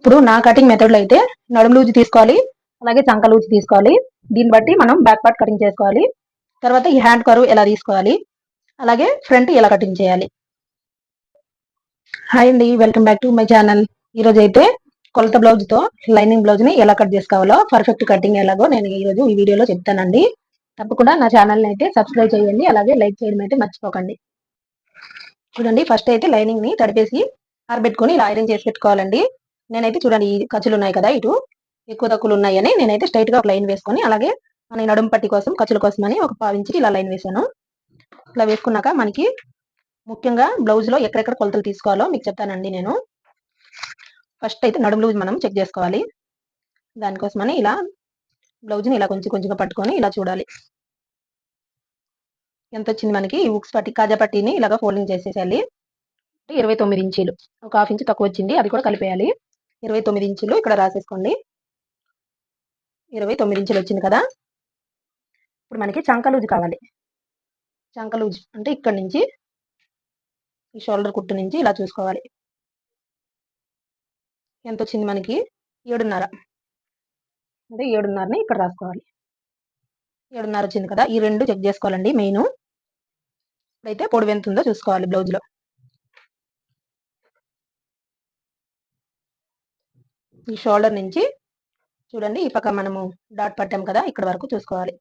ఇప్పుడు నా కటింగ్ మెథడ్లో అయితే నడుము లూజ్ తీసుకోవాలి అలాగే చంక లూజ్ తీసుకోవాలి. దీన్ని బట్టి మనం బ్యాక్ పార్ట్ కటింగ్ చేసుకోవాలి. తర్వాత ఈ హ్యాండ్ కరువు ఎలా తీసుకోవాలి అలాగే ఫ్రంట్ ఎలా కటింగ్ చేయాలి. హాయ్ అండి welcome back to my channel ఈ రోజు అయితే కొలత బ్లౌజ్తో లైనింగ్ బ్లౌజ్ని ఎలా కట్ చేసుకోవాలో పర్ఫెక్ట్ కటింగ్ ఎలాగో నేను ఈ రోజు ఈ వీడియోలో చెప్తానండి. తప్పకుండా నా ఛానల్ని అయితే సబ్స్క్రైబ్ చేయండి అలాగే లైక్ చేయడం అయితే మర్చిపోకండి. చూడండి ఫస్ట్ అయితే లైనింగ్ని తడిపేసి ఆరబెట్టుకొని ఇలా ఐరన్ చేసి పెట్టుకోవాలండి. నేనైతే చూడండి ఈ ఖర్చులు ఉన్నాయి కదా ఇటు. ఎక్కువ తక్కువలు ఉన్నాయని నేనైతే స్ట్రైట్గా ఒక లైన్ వేసుకొని అలాగే మన నడుము పట్టి కోసం ఖర్చుల కోసం అని ఒక పావించి ఇలా లైన్ వేసాను. ఇలా వేసుకున్నాక మనకి ముఖ్యంగా బ్లౌజ్లో ఎక్కడెక్కడ కొలతలు తీసుకోవాలో మీకు చెప్తానండి నేను. ఫస్ట్ అయితే నడుము లూజ్ మనం చెక్ చేసుకోవాలి. దానికోసమని ఇలా బ్లౌజ్ని ఇలా కొంచెం కొంచెంగా పట్టుకొని ఇలా చూడాలి. ఎంత వచ్చింది మనకి? ఈ ఉక్స్ పట్టి కాజా పట్టిని ఇలాగ ఫోల్డింగ్ చేసేసేయాలి. ఇరవై తొమ్మిది ఇంచీలు. ఒక హాఫ్ ఇంచ్ తక్కువ వచ్చింది అది కూడా కలిపేయాలి. ఇరవై తొమ్మిది ఇంచులు ఇక్కడ రాసేసుకోండి. ఇరవై తొమ్మిది ఇంచులు వచ్చింది కదా. ఇప్పుడు మనకి చంకలూజు కావాలి. చంక లూజ్ అంటే ఇక్కడ నుంచి ఈ షోల్డర్ కుట్టు నుంచి ఇలా చూసుకోవాలి. ఎంత వచ్చింది మనకి? ఏడున్నర. అంటే ఏడున్నరని ఇక్కడ రాసుకోవాలి. ఏడున్నర వచ్చింది కదా. ఈ రెండు చెక్ చేసుకోవాలండి మెయిన్. ఇప్పుడైతే పొడవు ఎంత ఉందో చూసుకోవాలి బ్లౌజ్లో. ఈ షోల్డర్ నుంచి చూడండి ఈ పక్క మనము డాట్ పట్టాం కదా ఇక్కడ వరకు చూసుకోవాలి.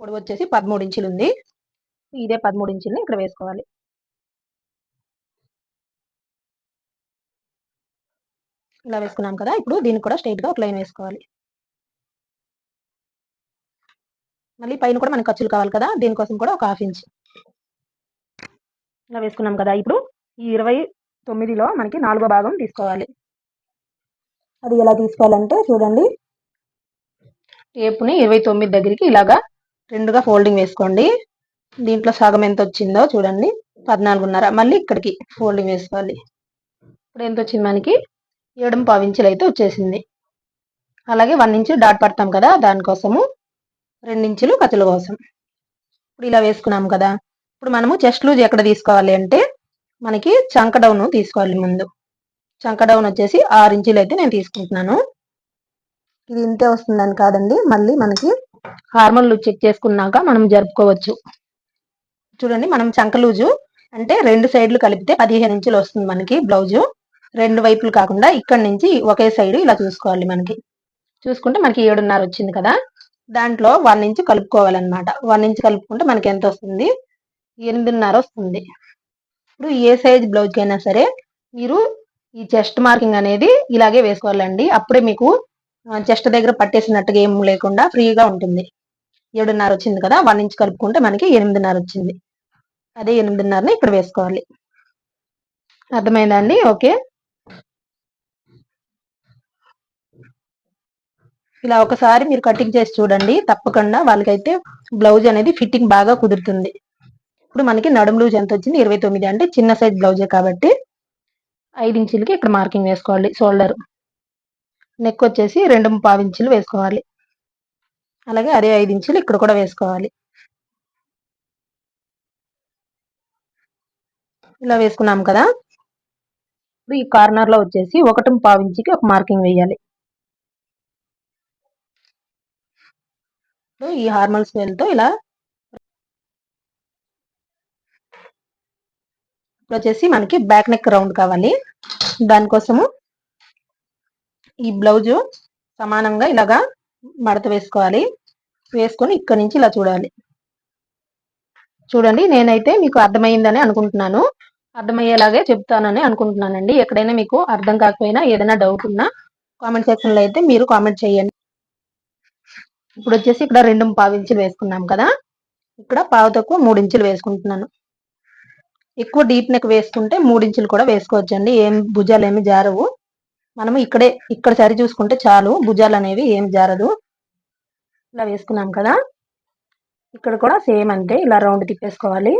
పొడవు వచ్చేసి పదమూడు ఇంచులు ఉంది. ఇదే పదమూడు ఇంచుల్ని ఇక్కడ వేసుకోవాలి. ఇలా వేసుకున్నాం కదా ఇప్పుడు దీనికి కూడా స్ట్రైట్గా ఒక లైన్ వేసుకోవాలి. మళ్ళీ పైన కూడా మనకి ఖర్చులు కావాలి కదా దీనికోసం కూడా ఒక హాఫ్ ఇంచ్. ఇలా వేసుకున్నాం కదా ఇప్పుడు ఈ ఇరవై తొమ్మిదిలో మనకి నాలుగో భాగం తీసుకోవాలి. అది ఎలా తీసుకోవాలంటే చూడండి. టేపుని ఇరవై తొమ్మిది దగ్గరికి ఇలాగా రెండుగా ఫోల్డింగ్ వేసుకోండి. దీంట్లో సగం ఎంత వచ్చిందో చూడండి. పద్నాలుగున్నర. మళ్ళీ ఇక్కడికి ఫోల్డింగ్ వేసుకోవాలి. ఇప్పుడు ఎంత వచ్చింది మనకి? ఏడు పావించులు అయితే వచ్చేసింది. అలాగే వన్ ఇంచు డాట్ పడతాం కదా దానికోసము రెండించులు కతుల కోసం. ఇప్పుడు ఇలా వేసుకున్నాం కదా. ఇప్పుడు మనము చెస్ట్ లూజ్ ఎక్కడ తీసుకోవాలి అంటే మనకి చంక డౌన్ తీసుకోవాలి ముందు. చంక డౌన్ వచ్చేసి ఆరు ఇంచులు అయితే నేను తీసుకుంటున్నాను. ఇది ఇంతే వస్తుందని కాదండి. మళ్ళీ మనకి హార్మోన్లు చెక్ చేసుకున్నాక మనం జరుపుకోవచ్చు. చూడండి మనం చంక లూజు అంటే రెండు సైడ్లు కలిపితే పదిహేను ఇంచులు వస్తుంది మనకి బ్లౌజు రెండు వైపులు కాకుండా ఇక్కడ నుంచి ఒకే సైడ్ ఇలా చూసుకోవాలి మనకి. చూసుకుంటే మనకి ఏడున్నర వచ్చింది కదా. దాంట్లో వన్ ఇంచ్ కలుపుకోవాలన్నమాట. వన్ ఇంచ్ కలుపుకుంటే మనకి ఎంత వస్తుంది? ఎనిమిదిన్నర వస్తుంది. ఇప్పుడు ఏ సైజ్ బ్లౌజ్కి అయినా సరే మీరు ఈ చెస్ట్ మార్కింగ్ అనేది ఇలాగే వేసుకోవాలండి. అప్పుడే మీకు చెస్ట్ దగ్గర పట్టేసినట్టుగా ఏం లేకుండా ఫ్రీగా ఉంటుంది. ఏడున్నర వచ్చింది కదా వన్ ఇంచ్ కలుపుకుంటే మనకి ఎనిమిదిన్నర వచ్చింది. అదే ఎనిమిదిన్నరని ఇక్కడ వేసుకోవాలి. అర్థమైందా అండి? ఓకే. ఇలా ఒకసారి మీరు కటింగ్ చేసి చూడండి. తప్పకుండా వాళ్ళకైతే బ్లౌజ్ అనేది ఫిట్టింగ్ బాగా కుదురుతుంది. ఇప్పుడు మనకి నడుము లూజ్ ఎంత వచ్చింది? ఇరవై తొమ్మిది అంటే చిన్న సైజ్ బ్లౌజే కాబట్టి ఐదు ఇంచులకి ఇక్కడ మార్కింగ్ వేసుకోవాలి షోల్డర్ నెక్ వచ్చేసి రెండు పావు ఇంచులు వేసుకోవాలి. అలాగే అదే ఐదు ఇంచులు ఇక్కడ కూడా వేసుకోవాలి. ఇలా వేసుకున్నాం కదా? ఇప్పుడు ఈ కార్నర్లో వచ్చేసి ఒకటి పావు ఇంచుకి ఒక మార్కింగ్ వేయాలి. ఈ హార్మల్ స్వేల్తో ఇలా వచ్చేసి మనకి బ్యాక్ నెక్ రౌండ్ కావాలి. దానికోసము ఈ బ్లౌజు సమానంగా ఇలాగా మడత వేసుకోవాలి. వేసుకొని ఇక్కడ నుంచి ఇలా చూడాలి. చూడండి నేనైతే మీకు అర్థమైందని అనుకుంటున్నాను. అర్థమయ్యేలాగే చెప్తానని అనుకుంటున్నానండి. ఎక్కడైనా మీకు అర్థం కాకపోయినా ఏదైనా డౌట్ ఉన్నా కామెంట్ సెక్షన్లో అయితే మీరు కామెంట్ చేయండి. ఇప్పుడు వచ్చేసి ఇక్కడ రెండు పావు ఇంచులు వేసుకున్నాం కదా. ఇక్కడ పావు తక్కువ మూడు ఇంచులు వేసుకుంటున్నాను. ఎక్కువ డీప్ నెక్ వేసుకుంటే మూడించులు కూడా వేసుకోవచ్చండి. ఏం భుజాలు ఏమి జారవు. మనము ఇక్కడే ఇక్కడ సరి చూసుకుంటే చాలు భుజాలు అనేవి ఏం జారదు. ఇలా వేసుకున్నాం కదా. ఇక్కడ కూడా సేమ్ అంతే ఇలా రౌండ్ తిప్పేసుకోవాలి.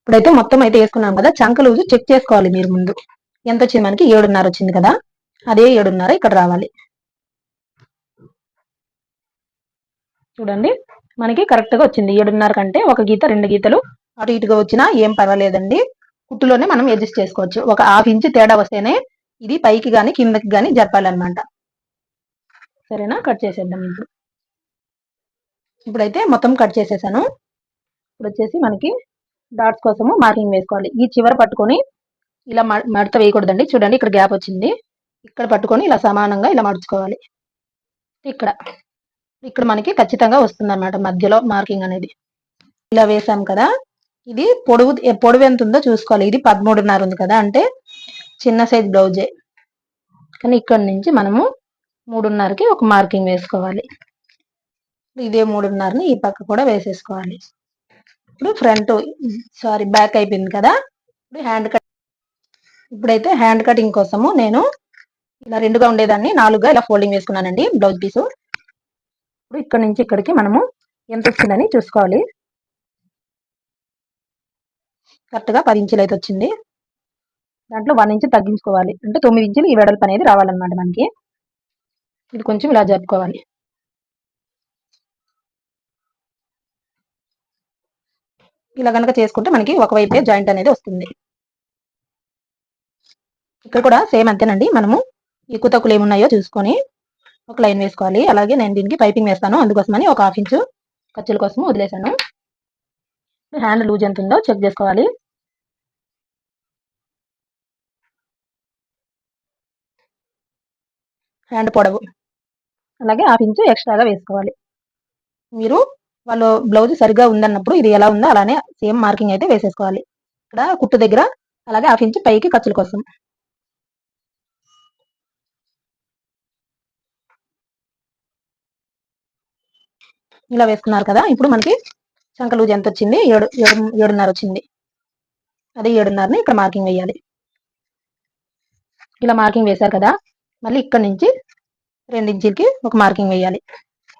ఇప్పుడైతే మొత్తం అయితే వేసుకున్నాం కదా. చంక లూజు చెక్ చేసుకోవాలి మీరు ముందు. ఎంత వచ్చింది మనకి? ఏడున్నర వచ్చింది కదా. అదే ఏడున్నర ఇక్కడ రావాలి. చూడండి. మనకి కరెక్ట్గా వచ్చింది. ఏడున్నర కంటే ఒక గీత రెండు గీతలు అటు ఇటుగా వచ్చినా ఏం పర్వాలేదండి. కుట్టులోనే మనం అడ్జస్ట్ చేసుకోవచ్చు. ఒక హాఫ్ ఇంచ్ తేడా వస్తేనే ఇది పైకి కానీ కిందకి కానీ జరపాలన్నమాట. సరేనా? కట్ చేసేద్దాం ఇప్పుడు. ఇప్పుడైతే మొత్తం కట్ చేసేసాను. ఇప్పుడు వచ్చేసి మనకి డాట్స్ కోసము మార్కింగ్ వేసుకోవాలి. ఈ చివర పట్టుకొని ఇలా మడత వేయకూడదండి. చూడండి ఇక్కడ గ్యాప్ వచ్చింది. ఇక్కడ పట్టుకొని ఇలా సమానంగా ఇలా మడుచుకోవాలి. ఇక్కడ. ఇక్కడ మనకి ఖచ్చితంగా వస్తుంది అనమాట మధ్యలో మార్కింగ్ అనేది. ఇలా వేసాం కదా. ఇది పొడవు పొడవు ఎంత ఉందో చూసుకోవాలి. ఇది పదమూడున్నర ఉంది కదా. అంటే చిన్న సైజ్ బ్లౌజే. కానీ ఇక్కడ నుంచి మనము మూడున్నరకి ఒక మార్కింగ్ వేసుకోవాలి. ఇదే మూడున్నరని ఈ పక్క కూడా వేసేసుకోవాలి. ఇప్పుడు ఫ్రంట్ సారీ బ్యాక్ అయిపోయింది కదా. ఇప్పుడు హ్యాండ్ కట్ ఇప్పుడైతే హ్యాండ్ కటింగ్ కోసము నేను ఇలా రెండుగా ఉండేదాన్ని. నాలుగుగా ఇలా ఫోల్డింగ్ వేసుకున్నానండి బ్లౌజ్ పీసు. ఇప్పుడు ఇక్కడ నుంచి ఇక్కడికి మనము ఎంత వచ్చిందని చూసుకోవాలి. కరెక్ట్గా పది ఇంచులు అయితే వచ్చింది. దాంట్లో వన్ ఇంచు తగ్గించుకోవాలి. అంటే తొమ్మిది ఇంచులు ఈ వెడల్పు అనేది రావాలన్నమాట మనకి. ఇది కొంచెం ఇలా జరుపుకోవాలి. ఇలా కనుక చేసుకుంటే మనకి ఒకవైపే జాయింట్ అనేది వస్తుంది. ఇక్కడ కూడా సేమ్ అంతేనండి. మనము ఎక్కువ తక్కువలు ఏమున్నాయో చూసుకొని ఒక లైన్ వేసుకోవాలి. అలాగే నేను దీనికి పైపింగ్ వేస్తాను. అందుకోసమని ఒక హాఫ్ ఇంచు ఖర్చుల కోసం వదిలేసాను హ్యాండ్ లూజ్ ఎంత ఉందో చెక్ చేసుకోవాలి. హ్యాండ్ పొడవు. అలాగే హాఫ్ ఇంచు ఎక్స్ట్రాగా వేసుకోవాలి. మీరు వాళ్ళు బ్లౌజ్ సరిగ్గా ఉందన్నప్పుడు ఇది ఎలా ఉందో అలానే సేమ్ మార్కింగ్ అయితే వేసేసుకోవాలి. ఇక్కడ కుట్టు దగ్గర అలాగే హాఫ్ ఇంచు పైకి ఖర్చుల కోసం. ఇలా వేసుకున్నారు కదా ఇప్పుడు మనకి చంక ఎంత వచ్చింది ఏడు ఏడు ఏడున్నర వచ్చింది. అదే ఏడున్నరని ఇక్కడ మార్కింగ్ వేయాలి. ఇలా మార్కింగ్ వేశారు కదా మళ్ళీ ఇక్కడ నుంచి రెండించీలకి ఒక మార్కింగ్ వేయాలి.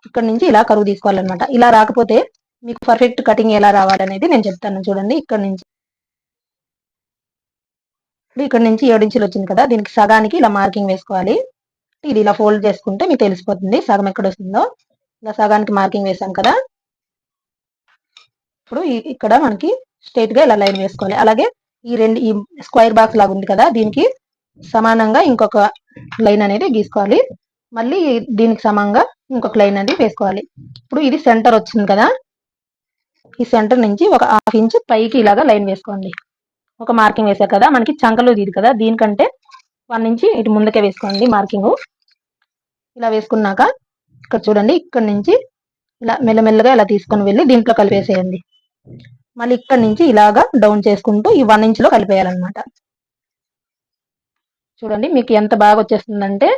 ఇక్కడ నుంచి ఇలా కరువు తీసుకోవాలన్నమాట. ఇలా రాకపోతే మీకు పర్ఫెక్ట్ కటింగ్ ఎలా రావాలనేది నేను చెప్తాను చూడండి. ఇక్కడ నుంచి ఇక్కడ నుంచి ఏడించులు వచ్చింది కదా దీనికి సగానికి ఇలా మార్కింగ్ వేసుకోవాలి. ఇది ఇలా ఫోల్డ్ చేసుకుంటే మీకు తెలిసిపోతుంది సగం ఎక్కడ వస్తుందో. ఇలా సగానికి మార్కింగ్ వేసాం కదా. ఇప్పుడు ఇక్కడ మనకి స్ట్రైట్గా ఇలా లైన్ వేసుకోవాలి. అలాగే ఈ రెండు ఈ స్క్వైర్ బాక్స్ లాగా ఉంది కదా దీనికి సమానంగా ఇంకొక లైన్ అనేది గీసుకోవాలి. మళ్ళీ దీనికి సమానంగా ఇంకొక లైన్ అనేది వేసుకోవాలి. ఇప్పుడు ఇది సెంటర్ వచ్చింది కదా. ఈ సెంటర్ నుంచి ఒక హాఫ్ ఇంచ్ పైకి ఇలాగా లైన్ వేసుకోండి. ఒక మార్కింగ్ వేసారు కదా మనకి చంకలు ఇది కదా దీనికంటే వన్ ఇంచి ఇటు ముందుకే వేసుకోండి మార్కింగ్ ఇలా వేసుకున్నాక ఇక్కడ చూడండి ఇక్కడ నుంచి ఇలా మెల్లమెల్లగా ఇలా తీసుకొని వెళ్ళి దీంట్లో కలిపేసేయండి. మళ్ళీ ఇక్కడ నుంచి ఇలాగా డౌన్ చేసుకుంటూ ఈ వన్ ఇంచ్లో కలిపేయాలన్నమాట. చూడండి మీకు ఎంత బాగా వచ్చేస్తుందంటే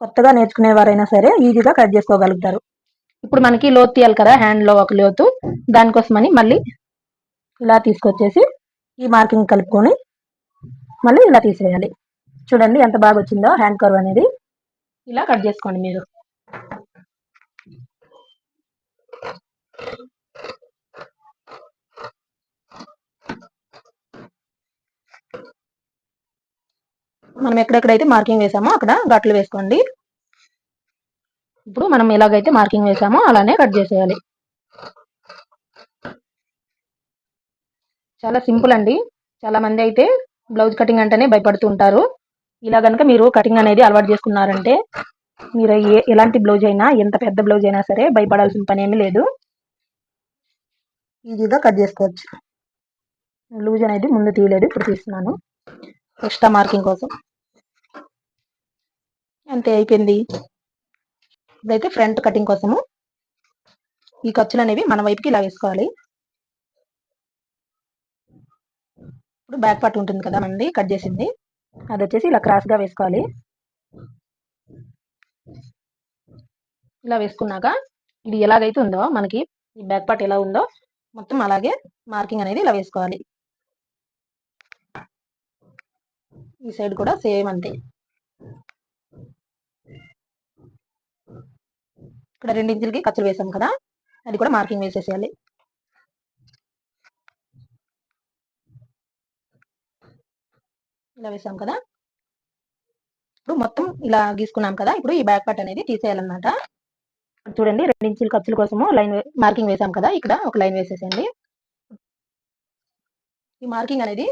కొత్తగా నేర్చుకునేవారైనా సరే ఈజీగా కట్ చేసుకోగలుగుతారు. ఇప్పుడు మనకి లోతు తీయాలి కదా హ్యాండ్లో ఒక లోతు. దానికోసమని మళ్ళీ ఇలా తీసుకొచ్చేసి ఈ మార్కింగ్ కలుపుకొని మళ్ళీ ఇలా తీసేయాలి. చూడండి ఎంత బాగా వచ్చిందో హ్యాండ్ కర్వ్ అనేది. ఇలా కట్ చేసుకోండి మీరు. మనం ఎక్కడెక్కడైతే మార్కింగ్ వేసామో అక్కడ గట్లు వేసుకోండి. ఇప్పుడు మనం ఎలాగైతే మార్కింగ్ వేసామో అలానే కట్ చేసేయాలి. చాలా సింపుల్ అండి. చాలా మంది అయితే బ్లౌజ్ కటింగ్ అంటేనే భయపడుతూ ఉంటారు. ఇలా కనుక మీరు కటింగ్ అనేది అలవాటు చేసుకున్నారంటే మీరు ఏ ఎలాంటి బ్లౌజ్ అయినా ఎంత పెద్ద బ్లౌజ్ అయినా సరే భయపడాల్సిన పని ఏమీ లేదు. ఈజీగా కట్ చేసుకోవచ్చు. లూజ్ అనేది ముందు తీయలేదు ఇప్పుడు తీస్తున్నాను. ఎక్స్ట్రా మార్కింగ్ కోసం. అంతే అయిపోయింది. ఇదైతే ఫ్రంట్ కటింగ్ కోసము ఈ ఖర్చులు అనేవి మన వైపుకి ఇలా వేసుకోవాలి. ఇప్పుడు బ్యాక్ పార్ట్ ఉంటుంది కదా మనది కట్ చేసింది. అది వచ్చేసి ఇలా క్రాస్గా వేసుకోవాలి. ఇలా వేసుకున్నాక ఇది ఎలాగైతే ఉందో మనకి ఈ బ్యాక్ పార్ట్ ఎలా ఉందో మొత్తం అలాగే మార్కింగ్ అనేది ఇలా వేసుకోవాలి. ఈ సైడ్ కూడా సేమ్ అంతే. ఇక్కడ రెండింటికి ఖర్చులు వేసాం కదా అది కూడా మార్కింగ్ వేసేసేయాలి. ఇలా వేసాం కదా. ఇప్పుడు మొత్తం ఇలా గీసుకున్నాం కదా ఇప్పుడు ఈ బ్యాక్ పార్ట్ అనేది తీసేయాలన్నమాట. చూడండి రెండు ఇంచుల ఖర్చుల కోసము లైన్ మార్కింగ్ వేసాం కదా ఇక్కడ ఒక లైన్ వేసేసేయండి. ఈ మార్కింగ్ అనేది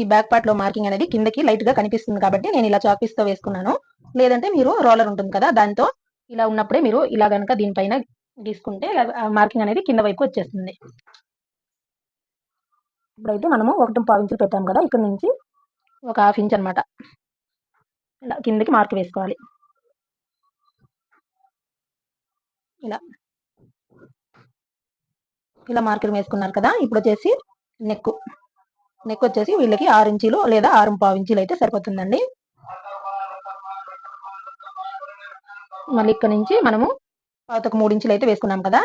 ఈ బ్యాక్ పార్ట్లో మార్కింగ్ అనేది కిందకి లైట్గా కనిపిస్తుంది కాబట్టి నేను ఇలా చాపీస్తో వేసుకున్నాను. లేదంటే మీరు రోలర్ ఉంటుంది కదా దాంతో ఇలా ఉన్నప్పుడే మీరు ఇలా కనుక దీనిపైన గీసుకుంటే మార్కింగ్ అనేది కింద వైపు వచ్చేస్తుంది. ఇప్పుడైతే మనము ఒకటి పావు ఇంచులు పెట్టాం కదా ఇక్కడ నుంచి ఒక హాఫ్ ఇంచ్ అనమాట ఇలా కిందకి మార్క్ వేసుకోవాలి. ఇలా. ఇలా మార్కింగ్ వేసుకున్నారు కదా ఇప్పుడు వచ్చేసి నెక్ నెక్ వచ్చేసి వీళ్ళకి ఆరు ఇంచీలు లేదా ఆరు పావు ఇంచీలు అయితే సరిపోతుందండి. మళ్ళీ ఇక్కడ నుంచి మనము పాతకు మూడు ఇంచులు అయితే వేసుకున్నాం కదా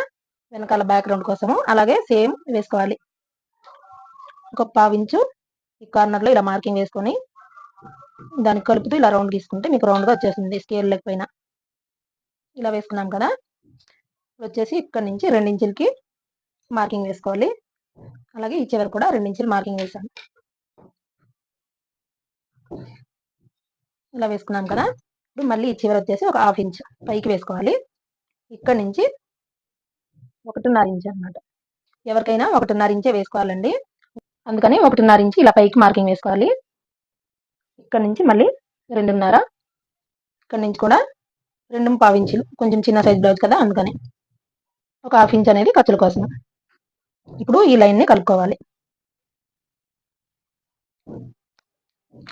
వెనకాల బ్యాక్గ్రౌండ్ కోసము అలాగే సేమ్ వేసుకోవాలి. ఒక పావు ఇంచు ఈ కార్నర్లో ఇలా మార్కింగ్ వేసుకొని దానికి కలుపుతూ ఇలా రౌండ్ తీసుకుంటే మీకు రౌండ్గా వచ్చేస్తుంది స్కేల్ లేకపోయినా. ఇలా వేసుకున్నాం కదా వచ్చేసి ఇక్కడ నుంచి రెండించులకి మార్కింగ్ వేసుకోవాలి. అలాగే ఈ చివరి కూడా రెండించులు మార్కింగ్ వేసాను. ఇలా వేసుకున్నాం కదా. ఇప్పుడు మళ్ళీ ఈ చివరి వచ్చేసి ఒక హాఫ్ ఇంచ్ పైకి వేసుకోవాలి. ఇక్కడ నుంచి ఒకటిన్నర ఇంచ్ అనమాట ఎవరికైనా ఒకటిన్నర ఇంచే వేసుకోవాలండి. అందుకని ఒకటిన్నర ఇంచ్ ఇలా పైకి మార్కింగ్ వేసుకోవాలి. ఇక్కడ నుంచి మళ్ళీ రెండున్నర. ఇక్కడ నుంచి కూడా రెండు పావించులు కొంచెం చిన్న సైజ్ బ్లౌజ్ కదా అందుకని. ఒక హాఫ్ ఇంచ్ అనేది ఖర్చుల కోసం. ఇప్పుడు ఈ లైన్ని కలుపుకోవాలి.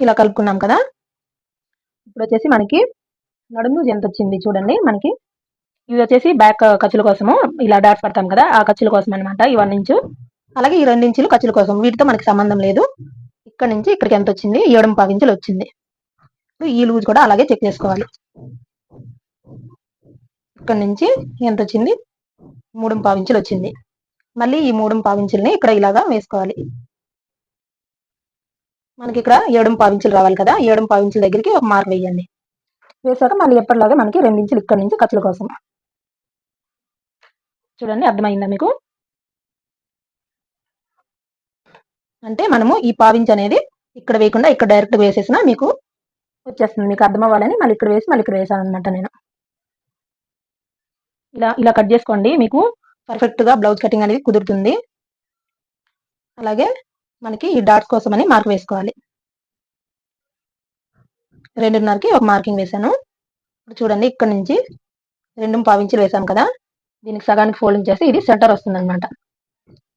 ఇలా కలుపుకున్నాం కదా. ఇప్పుడు వచ్చేసి మనకి నడుము ఎంత వచ్చింది చూడండి. మనకి ఇది వచ్చేసి బ్యాక్ ఖర్చుల కోసము ఇలా డాట్స్ పడతాం కదా ఆ ఖర్చుల కోసం అనమాట ఈ వన్ ఇంచు అలాగే ఈ రెండు ఇంచులు ఖర్చుల కోసం. వీటితో మనకి సంబంధం లేదు. ఇక్కడ నుంచి ఇక్కడికి ఎంత వచ్చింది? ఏడు పావు ఇంచులు వచ్చింది. ఈ లూజ్ కూడా అలాగే చెక్ చేసుకోవాలి. ఇక్కడ నుంచి ఎంత వచ్చింది? మూడు పావించులు వచ్చింది. మళ్ళీ ఈ మూడు పావించుల్ని ఇక్కడ ఇలాగా వేసుకోవాలి. మనకి ఇక్కడ ఏడు పావించులు రావాలి కదా ఏడు పావించుల దగ్గరికి ఒక మార్క్ వేయండి. వేసాక మళ్ళీ ఎప్పటిలాగా మనకి రెండించులు ఇక్కడ నుంచి ఖర్చుల కోసం. చూడండి అర్థమైందా మీకు? అంటే మనము ఈ పావించ్ అనేది ఇక్కడ వేయకుండా ఇక్కడ డైరెక్ట్ వేసేసినా మీకు వచ్చేస్తుంది. మీకు అర్థం అవ్వాలని మళ్ళీ ఇక్కడ వేసి మళ్ళీ ఇక్కడ వేసాను అనమాట నేను. ఇలా ఇలా కట్ చేసుకోండి. మీకు పర్ఫెక్ట్గా బ్లౌజ్ కటింగ్ అనేది కుదురుతుంది. అలాగే మనకి ఈ డాట్స్ కోసం అని మార్క్ వేసుకోవాలి. రెండున్నరకి ఒక మార్కింగ్ వేసాను ఇప్పుడు చూడండి ఇక్కడ నుంచి రెండు పావించులు వేసాం కదా. దీనికి సగానికి ఫోల్డింగ్ చేసి ఇది సెంటర్ వస్తుంది అనమాట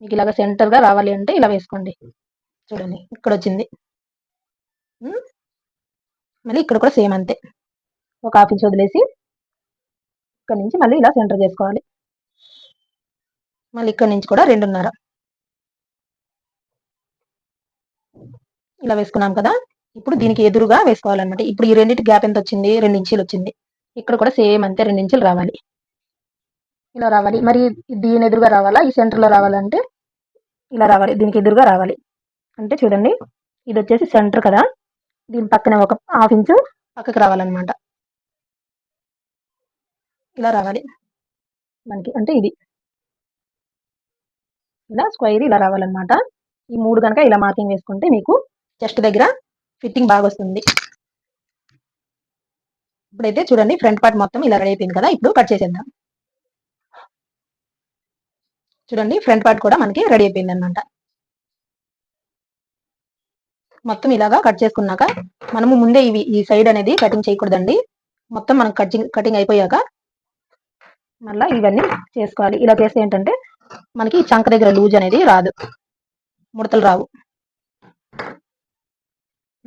మీకు ఇలాగ సెంటర్గా రావాలి అంటే ఇలా వేసుకోండి. చూడండి ఇక్కడ వచ్చింది. మళ్ళీ ఇక్కడ కూడా సేమ్ అంతే. ఒక హాఫ్ ఇంచ్ వదిలేసి ఇక్కడ నుంచి మళ్ళీ ఇలా సెంటర్ చేసుకోవాలి. మళ్ళీ ఇక్కడ నుంచి కూడా రెండున్నర. ఇలా వేసుకున్నాం కదా. ఇప్పుడు దీనికి ఎదురుగా వేసుకోవాలన్నమాట. ఇప్పుడు ఈ రెండింటి గ్యాప్ ఎంత వచ్చింది? రెండు ఇంచీలు వచ్చింది. ఇక్కడ కూడా సేమ్ అంతే రెండు ఇంచులు రావాలి. ఇలా రావాలి. మరి దీని ఎదురుగా రావాలా? ఈ సెంటర్లో రావాలంటే ఇలా రావాలి. దీనికి ఎదురుగా రావాలి. అంటే చూడండి ఇది వచ్చేసి సెంటర్ కదా. దీని పక్కన ఒక హాఫ్ ఇంచు పక్కకి రావాలన్నమాట. ఇలా రావాలి. మనకి అంటే ఇది. ఇలా స్క్వైర్ ఇలా రావాలన్నమాట. ఈ మూడు కనుక ఇలా మార్కింగ్ వేసుకుంటే మీకు చెస్ట్ దగ్గర ఫిట్టింగ్ బాగా వస్తుంది. ఇప్పుడైతే చూడండి ఫ్రంట్ పార్ట్ మొత్తం ఇలా రెడీ అయిపోయింది కదా ఇప్పుడు కట్ చేసేద్దాం. చూడండి ఫ్రంట్ పార్ట్ కూడా మనకి రెడీ అయిపోయింది అనమాట మొత్తం ఇలాగా కట్ చేసుకున్నాక మనము ముందే ఇవి ఈ సైడ్ అనేది కటింగ్ చేయకూడదండి. మొత్తం మనం కటింగ్ కటింగ్ అయిపోయాక మళ్ళీ ఇవన్నీ చేసుకోవాలి. ఇలా చేస్తే ఏంటంటే మనకి చంక దగ్గర లూజ్ అనేది రాదు. ముడతలు రావు.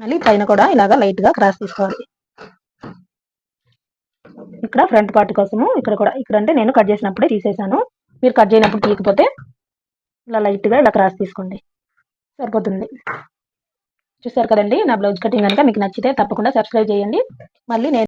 మళ్ళీ పైన కూడా ఇలాగా లైట్గా క్రాస్ తీసుకోవాలి. ఇక్కడ ఫ్రంట్ పార్ట్ కోసము ఇక్కడ కూడా ఇక్కడ అంటే నేను కట్ చేసినప్పుడే తీసేసాను. మీరు కట్ చేయనప్పుడు తీయకపోతే ఇలా లైట్గా ఇలా క్రాస్ తీసుకోండి. సరిపోతుంది. చూసారు కదండి? నా బ్లౌజ్ కటింగ్ కనుక మీకు నచ్చితే తప్పకుండా సబ్స్క్రైబ్ చేయండి. మళ్ళీ నేను